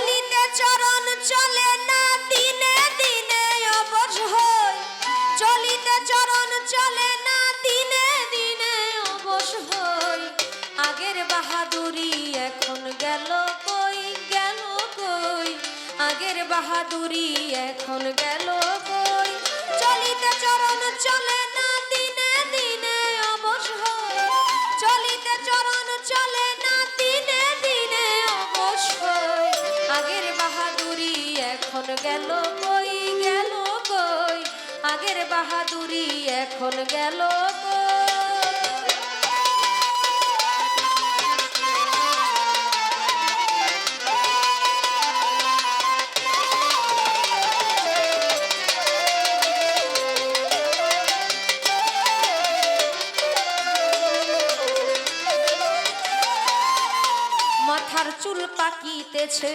ধুলিতে চরণ চলে না, দিনে দিনে অবশ হয় চলিতে চরণ চলে না, দিনে দিনে অবশ হয় আগের বাহাদুরি এখন গেল কই গেল কই? আগের বাহাদুরি এখন গেল গেল কই গেল কই? আগের বাহাদুরি এখন গেল মাথার চুল পাকিতেছে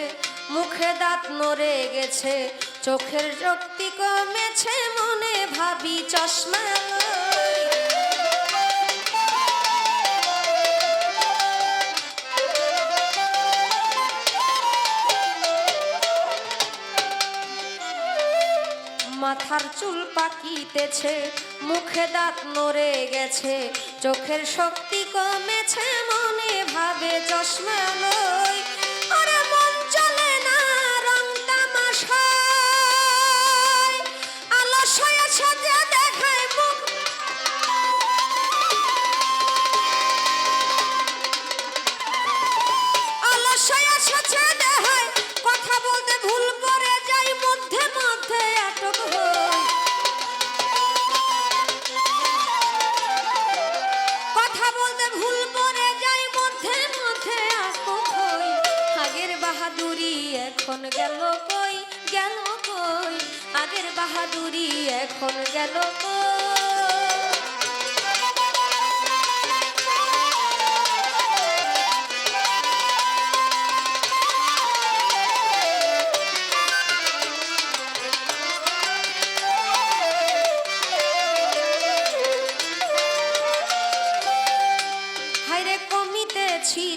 মুখে দাঁত নড়ে গেছে, চোখের শক্তি কমেছে, মনে ভাবি চশমা মাথার চুল পাকিতেছে, মুখে দাঁত নড়ে গেছে, চোখের শক্তি কমেছে, মনে ভাবে চশমা এখন গেল কই? গেল কই? আগের বাহাদুরি এখন গেল কই?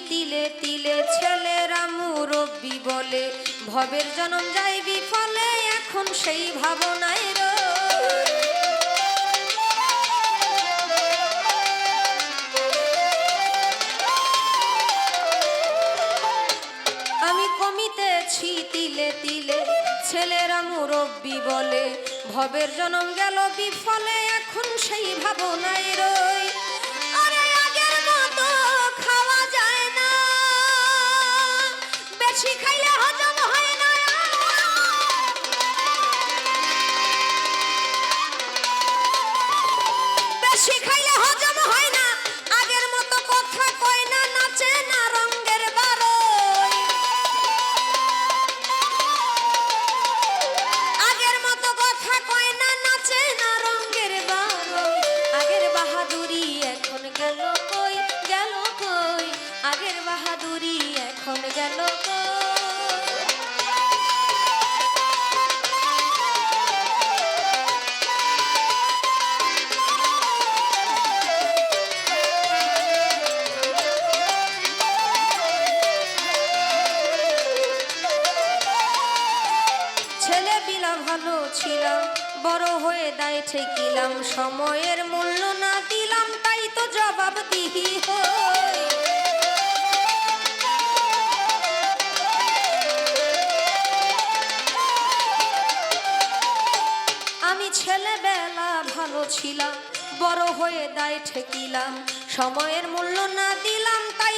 তিলে তিলে বলে, ভবের জনম যাই বিফলে, এখন সেই ভাবনায় রই। আমি কমিতেছি তিলে তিলে, ছেলেরা মুরব্বি বলে, ভবের জনম গেল বিফলে, এখন সেই ভাবনায় রই বেশি খাইলে হজম হয় হজম হয় না। আগের মতো কথা না রঙ্গের বারোই। আগের মতো কথা না রঙ্গের বারোই। আগের বাহাদুরি এখন গেল কই? আগের বাহাদুরি এখন গেল কই? ঠেকিলাম সময়ের মূল্য না দিলাম, তাই তো জবাব দিহি আমি ছেলেবেলা ভালো ছিলাম, বড় হয়ে দায় ঠেকিলাম, সময়ের মূল্য না দিলাম, তাই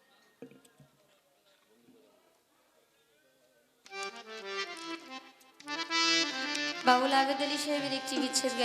বাবুল আবেদ আলী সাহেবের একটি বিচ্ছেদ গান